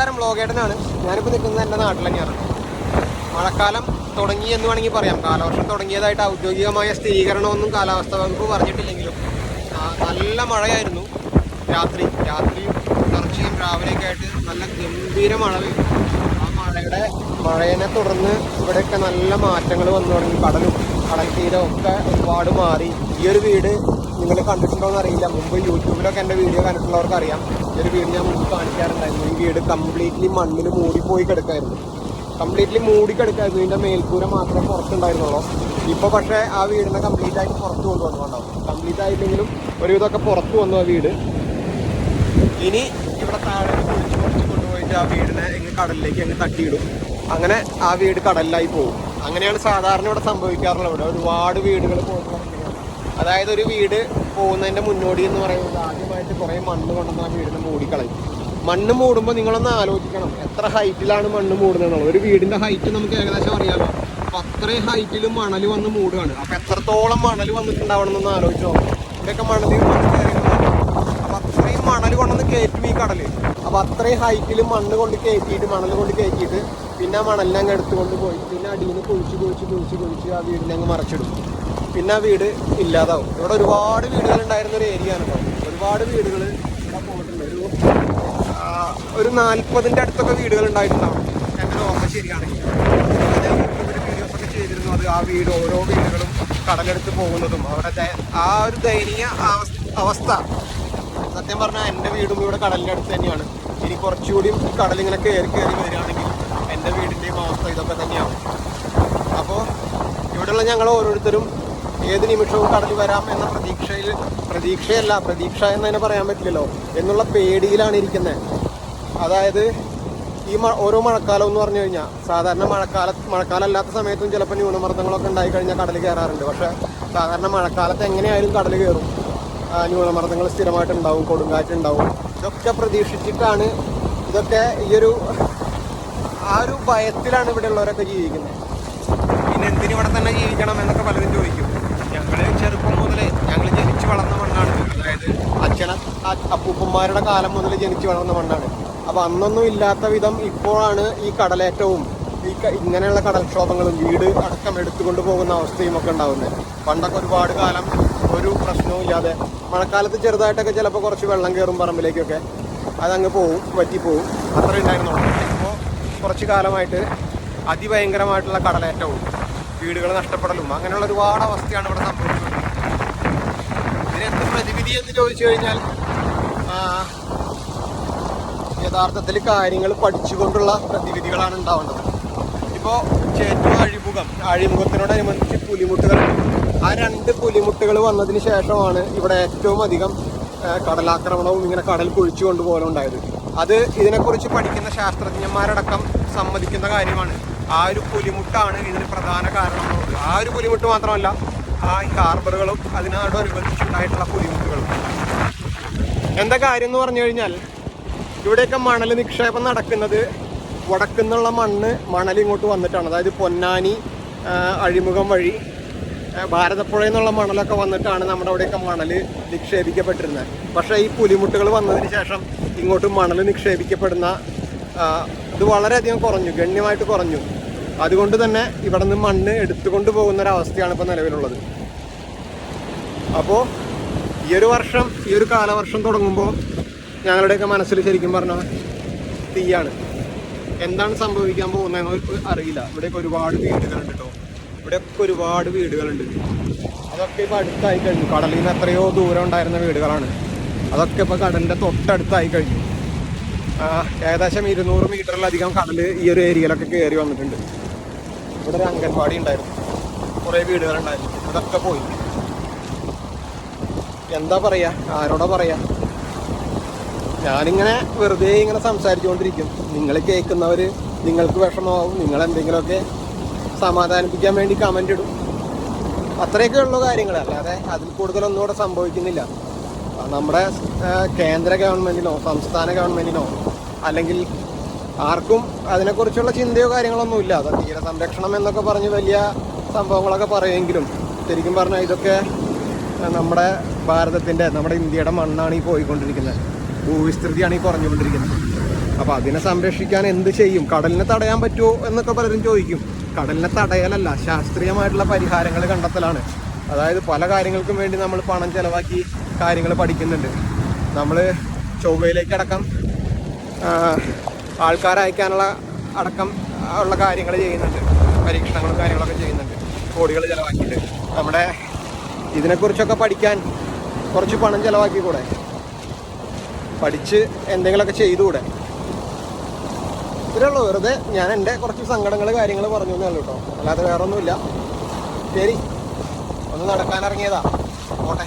നമസ്കാരം ബ്ലോഗേട്ടനാണ് ഞാനിപ്പോൾ നിൽക്കുന്നത് എന്റെ നാട്ടിൽ തന്നെയാണ്. മഴക്കാലം തുടങ്ങി എന്ന് വേണമെങ്കിൽ പറയാം. കാലവർഷം തുടങ്ങിയതായിട്ട് ഔദ്യോഗികമായ സ്ഥിരീകരണമൊന്നും കാലാവസ്ഥാ വകുപ്പ് പറഞ്ഞിട്ടില്ലെങ്കിലും നല്ല മഴയായിരുന്നു. രാത്രി രാത്രി തുടർച്ചയും രാവിലെയൊക്കെ ആയിട്ട് നല്ല ഗംഭീര മഴ ആ മഴയുടെ മഴയെ തുടർന്ന് ഇവിടെയൊക്കെ നല്ല മാറ്റങ്ങൾ വന്നു തുടങ്ങി. കടലും കടൽ തീരം ഒക്കെ ഒരുപാട് മാറി. ഈ ഒരു വീട് നിങ്ങൾ കണ്ടിട്ടുണ്ടോ എന്ന് അറിയില്ല. മുമ്പ് യൂട്യൂബിലൊക്കെ എന്റെ വീഡിയോ കണ്ടിട്ടുള്ളവർക്ക് അറിയാം ഒരു വീട് ഞാൻ മുമ്പ് കാണിക്കാറുണ്ടായിരുന്നു. ഈ വീട് കംപ്ലീറ്റ്ലി മണ്ണിൽ മൂടിപ്പോയി കിടക്കായിരുന്നു. കംപ്ലീറ്റ്ലി മൂടി കിടക്കായിരുന്നു ഇതിന്റെ മേൽക്കൂര മാത്രമേ പുറത്തുണ്ടായിരുന്നുള്ളൂ. ഇപ്പോൾ പക്ഷേ ആ വീടിനെ കംപ്ലീറ്റ് ആയിട്ട് പുറത്ത് കൊണ്ടുവന്നുണ്ടാവും കംപ്ലീറ്റ് ആയില്ലെങ്കിലും ഒരുവിധമൊക്കെ പുറത്ത് വന്നു ആ വീട്. ഇനി ഇവിടെ താഴെ കുഴിച്ച് കുറച്ച് കൊണ്ടുപോയിട്ട് ആ വീടിനെ എങ്ങ് കടലിലേക്ക് അങ്ങ് തട്ടിയിടും. അങ്ങനെ ആ വീട് കടലിലായി പോകും. അങ്ങനെയാണ് സാധാരണ ഇവിടെ സംഭവിക്കാറുള്ളത്. ഇവിടെ ഒരുപാട് വീടുകൾ പോകുന്നത്. അതായത് ഒരു വീട് പോകുന്നതിന്റെ മുന്നോടി എന്ന് പറയുന്നത് ആദ്യമായിട്ട് കുറേ മണ്ണ് കൊണ്ടുവന്ന് ആ വീടിനെ മൂടിക്കളയും. മണ്ണ് മൂടുമ്പോൾ നിങ്ങളൊന്ന് ആലോചിക്കണം. എത്ര ഹൈറ്റിലാണ് മണ്ണ് മൂടുന്നത് ഒരു വീടിന്റെ ഹൈറ്റ് നമുക്ക് ഏകദേശം അറിയാമല്ലോ അപ്പം അത്രയും ഹൈറ്റിൽ മണൽ വന്ന് മൂടുകയാണ്. അപ്പം എത്രത്തോളം മണൽ വന്നിട്ടുണ്ടാവണം എന്നൊന്ന് ആലോചിച്ച് നോക്കാം. ഇവിടെയൊക്കെ മണലിൽ മണ്ണ് കയറിയിട്ടുണ്ടാവും അപ്പം അത്രയും മണൽ കൊണ്ടുവന്ന് കയറ്റും ഈ കടൽ. അപ്പം അത്രയും ഹൈറ്റിൽ മണ്ണ് കൊണ്ട് കയറ്റിയിട്ട് മണൽ കൊണ്ട് കയറ്റിയിട്ട് പിന്നെ ആ മണലിനെ അങ്ങ് എടുത്തുകൊണ്ട് പോയി. പിന്നെ അടിയിൽ നിന്ന് കുഴിച്ച് കുഴിച്ച് കുഴിച്ച് കുഴിച്ച് ആ വീടിനെ അങ്ങ് മറച്ചിടും. പിന്നെ ആ വീട് ഇല്ലാതാവും. ഇവിടെ ഒരുപാട് വീടുകൾ ഉണ്ടായിരുന്ന ഒരു ഏരിയ ആണ് കേട്ടോ. ഒരുപാട് വീടുകൾ ഒരു നാൽപ്പതിന്റെ അടുത്തൊക്കെ വീടുകൾ ഉണ്ടായിട്ടുണ്ടാവും. എന്റെ ഓർമ്മ ശരിയാണെങ്കിൽ. ഒക്കെ ചെയ്തിരുന്നു. അത് ആ വീട് ഓരോ വീടുകളും കടലെടുത്ത് പോകുന്നതും. അവിടെ ആ ഒരു ദയനീയ അവസ്ഥ. സത്യം പറഞ്ഞാൽ എന്റെ വീടും ഇവിടെ കടലിന്റെ അടുത്ത് തന്നെയാണ്. ഇനി കുറച്ചുകൂടി കടലിങ്ങനെ കയറി കയറി വരികയാണെങ്കിൽ എന്റെ വീടിന്റെയും അവസ്ഥ ഇതൊക്കെ തന്നെയാണ് അപ്പോൾ ഇവിടെയുള്ള ഞങ്ങൾ ഓരോരുത്തരും ഏത് നിമിഷവും കടൽ വരാം എന്ന പ്രതീക്ഷയിൽ പ്രതീക്ഷയല്ല പ്രതീക്ഷ എന്ന് തന്നെ പറയാൻ പറ്റില്ലല്ലോ എന്നുള്ള പേടിയിലാണ് ഇരിക്കുന്നത് അതായത് ഈ ഓരോ മഴക്കാലം എന്ന് പറഞ്ഞു കഴിഞ്ഞാൽ സാധാരണ മഴക്കാല മഴക്കാലം അല്ലാത്ത സമയത്തും ചിലപ്പോൾ ന്യൂനമർദ്ദങ്ങളൊക്കെ ഉണ്ടായി കഴിഞ്ഞാൽ കടൽ കയറാറുണ്ട്. പക്ഷേ സാധാരണ മഴക്കാലത്ത് എങ്ങനെയായാലും കടൽ കയറും. ന്യൂനമർദ്ദങ്ങൾ സ്ഥിരമായിട്ടുണ്ടാവും കൊടുങ്കാറ്റുണ്ടാവും. ഇതൊക്കെ പ്രതീക്ഷിച്ചിട്ടാണ് ഇതൊക്കെ ഈ ഒരു ആ ഒരു ഭയത്തിലാണ് ഇവിടെയുള്ളവരൊക്കെ ജീവിക്കുന്നത് പിന്നെ എന്തിനു ഇവിടെ തന്നെ ജീവിക്കണം എന്നൊക്കെ പലരും ചോദിക്കും. ഞങ്ങൾ ചെറുപ്പം മുതലേ ഞങ്ങൾ ജനിച്ചു വളർന്ന മണ്ണാണ്. അതായത് അച്ഛന അപ്പൂപ്പന്മാരുടെ കാലം മുതൽ ജനിച്ചു വളർന്ന മണ്ണാണ്. അപ്പൊ അന്നൊന്നും ഇല്ലാത്ത വിധം ഇപ്പോഴാണ് ഈ കടലേറ്റവും ഈ ഇങ്ങനെയുള്ള കടൽക്ഷോഭങ്ങളും വീട് അടക്കം എടുത്തുകൊണ്ട് പോകുന്ന അവസ്ഥയും ഒക്കെ ഉണ്ടാവുന്നത്. പണ്ടൊക്കെ ഒരുപാട് കാലം ഒരു പ്രശ്നവും ഇല്ലാതെ മഴക്കാലത്ത് ചെറുതായിട്ടൊക്കെ ചിലപ്പോൾ കുറച്ച് വെള്ളം കയറും പറമ്പിലേക്കൊക്കെ. അതങ്ങ് പോവും വറ്റിപ്പോവും. അത്ര ഉണ്ടായിരുന്നുള്ളൂ. ഇപ്പോൾ കുറച്ച് കാലമായിട്ട് അതിഭയങ്കരമായിട്ടുള്ള കടലേറ്റവും. വീടുകൾ നഷ്ടപ്പെടലും അങ്ങനെയുള്ള ഒരുപാട് അവസ്ഥയാണ് ഇവിടെ സംഭവിക്കുന്നത്. ഇതിനെന്ത് പ്രതിവിധി എന്ന് ചോദിച്ചു കഴിഞ്ഞാൽ യഥാർത്ഥത്തിൽ കാര്യങ്ങൾ പഠിച്ചുകൊണ്ടുള്ള പ്രതിവിധികളാണ് ഉണ്ടാവേണ്ടത്. ഇപ്പോൾ ചേറ്റു അഴിമുഖം അഴിമുഖത്തിനോടനുബന്ധിച്ച് പുലിമുട്ടുകൾ. ആ രണ്ട് പുലിമുട്ടുകൾ വന്നതിന് ശേഷമാണ് ഇവിടെ ഏറ്റവും അധികം കടലാക്രമണവും ഇങ്ങനെ കടൽ കുഴിച്ചു കൊണ്ടുപോലെ ഉണ്ടായത്. അത് ഇതിനെക്കുറിച്ച് പഠിക്കുന്ന ശാസ്ത്രജ്ഞന്മാരടക്കം സമ്മതിക്കുന്ന കാര്യമാണ്. ആ ഒരു പുലിമുട്ടാണ് ഇതിന് പ്രധാന കാരണം എന്നുള്ളത് ആ ഒരു പുലിമുട്ട് മാത്രമല്ല ആ ഈ ഹാർബറുകളും അതിനോടനുബന്ധിച്ചുണ്ടായിട്ടുള്ള പുലിമുട്ടുകളും. എന്താ കാര്യം എന്ന് പറഞ്ഞു കഴിഞ്ഞാൽ ഇവിടെയൊക്കെ മണൽ നിക്ഷേപം നടക്കുന്നത് വടക്കുന്നുള്ള മണ്ണ് മണൽ ഇങ്ങോട്ട് വന്നിട്ടാണ്. അതായത് പൊന്നാനി അഴിമുഖം വഴി ഭാരതപ്പുഴ എന്നുള്ള മണലൊക്കെ വന്നിട്ടാണ് നമ്മുടെ അവിടെയൊക്കെ മണൽ നിക്ഷേപിക്കപ്പെട്ടിരുന്നത്. പക്ഷേ ഈ പുലിമുട്ടുകൾ വന്നതിന് ശേഷം ഇങ്ങോട്ട് മണൽ നിക്ഷേപിക്കപ്പെടുന്ന ഇത് വളരെയധികം കുറഞ്ഞു ഗണ്യമായിട്ട് കുറഞ്ഞു. അതുകൊണ്ട് തന്നെ ഇവിടെ നിന്ന് മണ്ണ് എടുത്തുകൊണ്ട് പോകുന്ന ഒരു അവസ്ഥയാണ് ഇപ്പോൾ നിലവിലുള്ളത്. അപ്പോൾ ഈ ഒരു വർഷം ഈ ഒരു കാലവർഷം തുടങ്ങുമ്പോൾ ഞങ്ങളുടെയൊക്കെ മനസ്സിൽ ശരിക്കും പറഞ്ഞാൽ തീയാണ്. എന്താണ് സംഭവിക്കാൻ പോകുന്നതെന്ന് അറിയില്ല. ഇവിടെയൊക്കെ ഒരുപാട് വീടുകളുണ്ട് കേട്ടോ ഇവിടെയൊക്കെ ഒരുപാട് വീടുകളുണ്ട്. അതൊക്കെ ഇപ്പോൾ അടുത്തായി കഴിഞ്ഞു. കടലിൽ നിന്ന് എത്രയോ ദൂരം ഉണ്ടായിരുന്ന വീടുകളാണ്. അതൊക്കെ ഇപ്പോൾ കടലിന്റെ തൊട്ടടുത്തായി കഴിഞ്ഞു. ഏകദേശം ഇരുന്നൂറ് മീറ്ററിലധികം കടൽ ഈ ഒരു ഏരിയയിലൊക്കെ കയറി വന്നിട്ടുണ്ട്. ഇവിടെ ഒരു അംഗൻവാടി ഉണ്ടായിരുന്നു. കുറേ വീടുകളുണ്ടായിരുന്നു അതൊക്കെ പോയി. എന്താ പറയാ? ആരോടാ പറയാ? ഞാനിങ്ങനെ വെറുതെ ഇങ്ങനെ സംസാരിച്ചുകൊണ്ടിരിക്കും. നിങ്ങൾ കേൾക്കുന്നവർ നിങ്ങൾക്ക് വിഷമമാവും. നിങ്ങൾ എന്തെങ്കിലുമൊക്കെ സമാധാനിപ്പിക്കാൻ വേണ്ടി കമന്റ് ഇടും. അത്രയൊക്കെ ഉള്ള കാര്യങ്ങൾ അല്ലാതെ അതിൽ കൂടുതലൊന്നും ഇവിടെ സംഭവിക്കുന്നില്ല. നമ്മുടെ കേന്ദ്ര ഗവൺമെന്റിനോ സംസ്ഥാന ഗവൺമെന്റിനോ അല്ലെങ്കിൽ ആർക്കും അതിനെക്കുറിച്ചുള്ള ചിന്തയോ കാര്യങ്ങളൊന്നുമില്ല അത് തീരസംരക്ഷണം എന്നൊക്കെ പറഞ്ഞ് വലിയ സംഭവങ്ങളൊക്കെ പറയുമെങ്കിലും ശരിക്കും പറഞ്ഞാൽ ഇതൊക്കെ നമ്മുടെ ഭാരതത്തിന്റെ നമ്മുടെ ഇന്ത്യയുടെ മണ്ണാണ് ഈ പോയിക്കൊണ്ടിരിക്കുന്നത്. ഭൂവിസ്തൃതിയാണ് ഈ കുറഞ്ഞുകൊണ്ടിരിക്കുന്നത് അപ്പോൾ അതിനെ സംരക്ഷിക്കാൻ എന്ത് ചെയ്യും? കടലിനെ തടയാൻ പറ്റുമോ എന്നൊക്കെ പലരും ചോദിക്കും. കടലിനെ തടയലല്ല ശാസ്ത്രീയമായിട്ടുള്ള പരിഹാരങ്ങൾ കണ്ടെത്തലാണ്. അതായത് പല കാര്യങ്ങൾക്കും വേണ്ടി നമ്മൾ പണം ചിലവാക്കി കാര്യങ്ങൾ പഠിക്കുന്നുണ്ട്. നമ്മൾ ചൊവ്വയിലേക്ക് അടക്കം ആൾക്കാരെ അയക്കാനുള്ള അടക്കം ഉള്ള കാര്യങ്ങൾ ചെയ്യുന്നുണ്ട്. പരീക്ഷണങ്ങളും കാര്യങ്ങളൊക്കെ ചെയ്യുന്നുണ്ട്. കോടികൾ ചിലവാക്കിയിട്ട്. നമ്മുടെ ഇതിനെക്കുറിച്ചൊക്കെ പഠിക്കാൻ കുറച്ച് പണം ചിലവാക്കി കൂടെ പഠിച്ച് എന്തെങ്കിലുമൊക്കെ ചെയ്തുകൂടെ? ഇത്രയുള്ളൂ. വെറുതെ ഞാൻ എന്റെ കുറച്ച് സങ്കടങ്ങൾ കാര്യങ്ങൾ പറഞ്ഞു ഉള്ളൂ കേട്ടോ. അല്ലാതെ വേറൊന്നുമില്ല. ശരി. ഒന്ന് നടക്കാനിറങ്ങിയതാ പോട്ടെ.